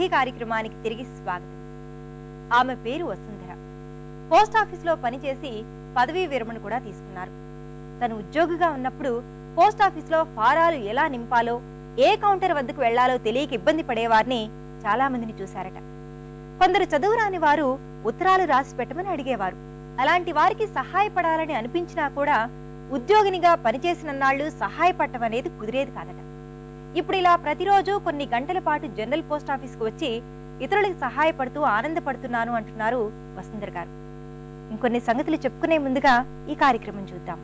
సఖీ కార్యక్రమానికి తిరిగి స్వాగతం. ఆమె పేరు వసుంధర. పోస్ట్ ఆఫీస్లో పనిచేసి పదవీ విరమణ కూడా తీసుకున్నారు. తను ఉద్యోగిగా ఉన్నప్పుడు పోస్ట్ ఆఫీస్లో ఫారాలు ఎలా నింపాలో ఏ కౌంటర్ వద్దకు వెళ్ళాలో తెలియక ఇబ్బంది పడేవారిని చాలా మందిని చూశారట. కొందరు చదువురాని వారు ఉత్తరాలు రాసి పెట్టమని అడిగేవారు. అలాంటి వారికి సహాయపడాలని అనిపించినా కూడా ఉద్యోగినిగా పనిచేసినన్నాళ్ళు సహాయపడటం అనేది కుదిరేది కాదట. ఇప్పుడు ఇలా ప్రతిరోజు కొన్ని గంటల పాటు జనరల్ పోస్ట్ ఆఫీస్కు వచ్చి ఇతరులకు సహాయపడుతూ ఆనందపడుతున్నాను అంటున్నారు వసుంధర్ గారు. ఇంకొన్ని సంగతులు చెప్పుకునే ముందుగా ఈ కార్యక్రమం చూద్దాం.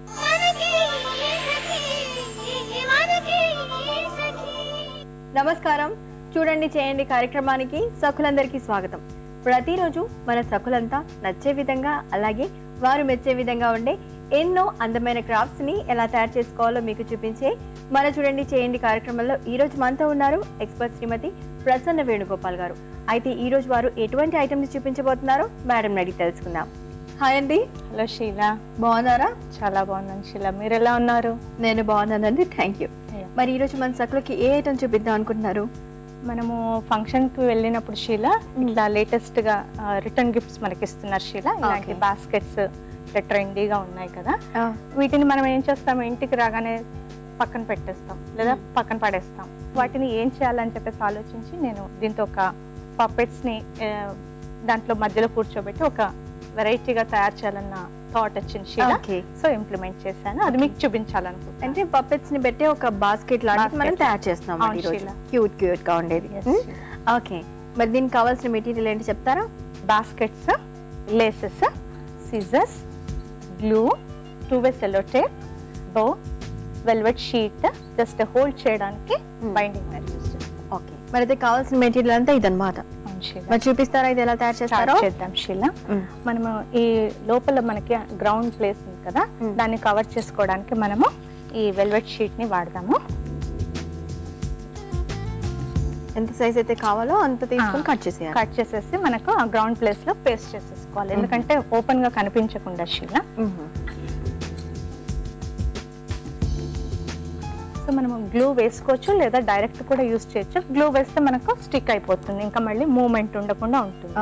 నమస్కారం. చూడండి చేయండి కార్యక్రమానికి సఖులందరికీ స్వాగతం. ప్రతిరోజు మన సఖులంతా నచ్చే విధంగా అలాగే వారు మెచ్చే విధంగా ఉండే ఎన్నో అందమైన క్రాఫ్ట్స్ని ఎలా తయారు చేసుకోవాలో మీకు చూపించే మన చూడండి చేయండి కార్యక్రమంలో ఈ రోజు మనతో ఉన్నారు ఎక్స్పర్ట్ శ్రీమతి ప్రసన్న వేణుగోపాల్ గారు. అయితే ఈ రోజు వారు ఎటువంటి ఐటమ్స్ చూపించబోతున్నారో మేడం అడిగి తెలుసుకుందాం. హాయ్ అండి. హలో షీల బాగున్నారా? చాలా బాగున్నాను షీల మీరు ఎలా ఉన్నారు? నేను బాగున్నానండి థ్యాంక్ యూ మరి ఈ రోజు మన సఖులకి ఏ ఐటమ్ చూపిద్దాం అనుకుంటున్నారు? మనము ఫంక్షన్కి వెళ్ళినప్పుడు షీల ఇట్లా లేటెస్ట్గా రిటర్న్ గిఫ్ట్స్ మనకి ఇస్తున్నారు షీల ఇలాంటి. బాస్కెట్స్ ఇట్లా ట్రెండీగా ఉన్నాయి కదా. వీటిని మనం ఏం చేస్తాం? ఇంటికి రాగానే పక్కన పెట్టేస్తాం లేదా పక్కన పడేస్తాం. వాటిని ఏం చేయాలని చెప్పేసి ఆలోచించి నేను దీంతో ఒక పప్పెట్స్ని ఆ, దాంట్లో మధ్యలో కూర్చోబెట్టి ఒక వెరైటీగా తయారు చేయాలన్న థాట్ వచ్చింది షీల సో ఇంప్లిమెంట్ చేశాను. అది మీకు చూపించాలనుకుంటున్నాను. అంటే పప్పెట్స్ని పెట్టి ఒక బాస్కెట్ లాంటిది మనం. తయారు చేస్తున్నాం. క్యూట్ క్యూట్గా ఉండేది. ఓకే. మరి దీనికి కావాల్సిన మెటీరియల్ ఏంటి చెప్తారా? Baskets laces scissors glue two way cello tape bow velvet sheet just hold చేయడానికి. బైండింగ్ యూస్ ఓకే మరి అయితే కావాల్సిన మెటీరియల్ అంతా ఇదన్నమాట. మరి చూపిస్తారా ఇది ఎలా తయారు చేస్తారో? చేద్దాం షీలా Hmm. మనము ఈ లోపల మనకి గ్రౌండ్ ప్లేస్ ఉంది కదా Hmm. దాన్ని కవర్ చేసుకోవడానికి మనము ఈ వెల్వెట్ షీట్ని వాడదాము ఎంత సైజ్ అయితే కావాలో అంత తీసుకొని. కట్ చేసేయాలి. కట్ చేసేసి మనకు ఆ గ్రౌండ్ ప్లేస్లో పేస్ట్ చేసేసుకోవాలి. ఎందుకంటే ఓపెన్గా కనిపించకుండా షీలా. సో మనం గ్లూ వేసుకోవచ్చు లేదా డైరెక్ట్ కూడా యూస్ చేయొచ్చు. గ్లూ వేస్తే మనకు స్టిక్ అయిపోతుంది. ఇంకా మళ్ళీ మూమెంట్ ఉండకుండా ఉంటుంది.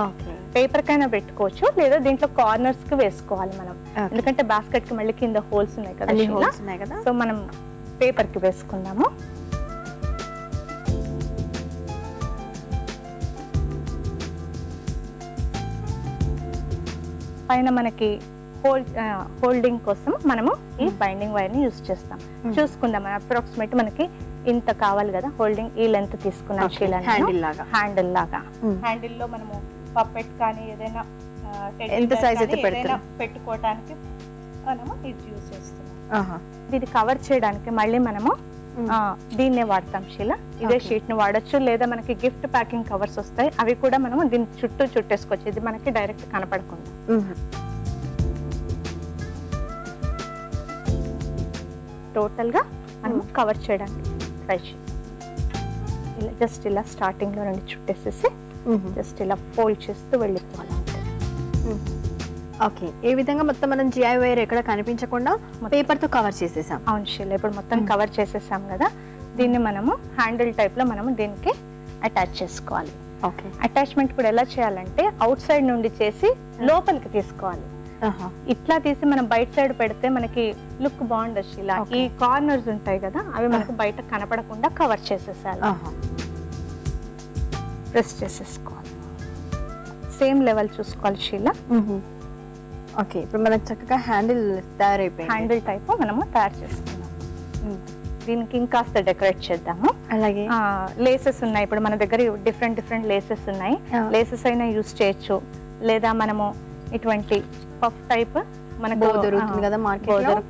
పేపర్ కైనా పెట్టుకోవచ్చు లేదా దీంట్లో కార్నర్స్కి వేసుకోవాలి మనం. ఎందుకంటే బాస్కెట్కి మళ్ళీ కింద హోల్స్ ఉన్నాయి కదా అన్ని షీలా. హోల్స్ ఉన్నాయి కదా. సో మనం పేపర్కి వేసుకుందాము. పైన మనకి హోల్డ్ హోల్డింగ్ కోసం మనము ఈ బైండింగ్ వైర్ని యూస్ చేస్తాం చూసుకుందాం అప్రాక్సిమేట్ మనకి ఇంత కావాలి కదా హోల్డింగ్ ఈ లెంత్ తీసుకున్నాం Handle లాగా. హ్యాండిల్ లాగా. హ్యాండిల్లో మనము పప్పెట్ కానీ ఏదైనా ఎంత కానీ అయితే? పెట్టుకోవడానికి మనము ఇది యూస్ చేస్తున్నాం. ఇది కవర్ చేయడానికి మళ్ళీ మనము దీన్నే వాడతాం శీల. ఇదే. షీట్ని వాడొచ్చు. లేదా మనకి గిఫ్ట్ ప్యాకింగ్ కవర్స్ వస్తాయి. అవి కూడా మనము దీని చుట్టూ చుట్టేసుకోవచ్చు. ఇది మనకి డైరెక్ట్ కనపడకుండా. టోటల్గా మనము కవర్ చేయడానికి ట్రై ఇలా జస్ట్ ఇలా స్టార్టింగ్లో నుండి చుట్టేసేసి. జస్ట్ ఇలా ఫోల్డ్ చేస్తూ వెళ్ళిపోవాలంటే ఓకే ఈ విధంగా మొత్తం మనం జిఐ వైర్ ఎక్కడ కనిపించకుండా పేపర్తో కవర్ చేసేసాం. అవును శీల ఇప్పుడు మొత్తం కవర్ చేసేసాం కదా. దీన్ని మనము హ్యాండిల్ టైప్లో మనము దీనికి అటాచ్ చేసుకోవాలి. ఓకే అటాచ్మెంట్ కూడా ఎలా చేయాలంటే అవుట్ సైడ్ నుండి చేసి లోపలికి తీసుకోవాలి. ఆహా. ఇట్లా తీసి మనం బయట సైడ్ పెడితే మనకి లుక్ బాగుండదు ఇలా Okay. ఈ కార్నర్స్ ఉంటాయి కదా అవి మనకు బయట కనపడకుండా కవర్ చేసేసాలి. ప్రెస్ చేసేసుకోవాలి. సేమ్ లెవెల్ చూసుకోవాలి షీలా Mhm. ఓకే ఇప్పుడు మనకు చక్కగా హ్యాండిల్ తయారైపోయింది. హ్యాండిల్ టైప్ మనము తయారు చేసుకున్నాం. దీనికి ఇంకాస్త డెకరేట్ చేద్దాము. అలాగే? లేసెస్ ఉన్నాయి. ఇప్పుడు మన దగ్గర డిఫరెంట్ డిఫరెంట్ లేసెస్ ఉన్నాయి. లేసెస్ అయినా యూస్ చేయొచ్చు. లేదా మనము ఇటువంటి పఫ్ టైప్ మనకు దొరుకుతుంది కదా మార్కెట్